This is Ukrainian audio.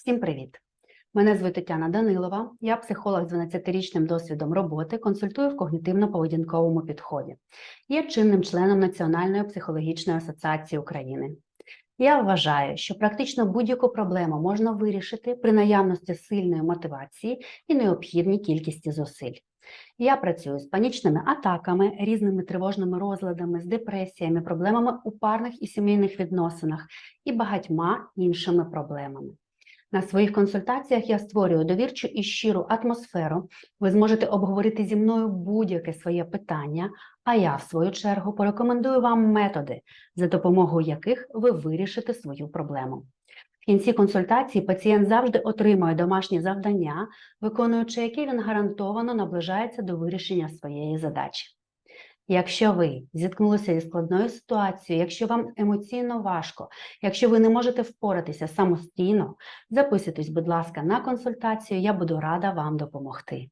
Всім привіт! Мене звуть Тетяна Данилова, я психолог з 12-річним досвідом роботи, консультую в когнітивно-поведінковому підході. Є чинним членом Національної психологічної асоціації України. Я вважаю, що практично будь-яку проблему можна вирішити при наявності сильної мотивації і необхідній кількості зусиль. Я працюю з панічними атаками, різними тривожними розладами, з депресіями, проблемами у парних і сімейних відносинах і багатьма іншими проблемами. На своїх консультаціях я створюю довірчу і щиру атмосферу. Ви зможете обговорити зі мною будь-яке своє питання, а я, в свою чергу, порекомендую вам методи, за допомогою яких ви вирішите свою проблему. В кінці консультації пацієнт завжди отримує домашні завдання, виконуючи які він гарантовано наближається до вирішення своєї задачі. Якщо ви зіткнулися зі складною ситуацією, якщо вам емоційно важко, якщо ви не можете впоратися самостійно, записуйтесь, будь ласка, на консультацію, я буду рада вам допомогти.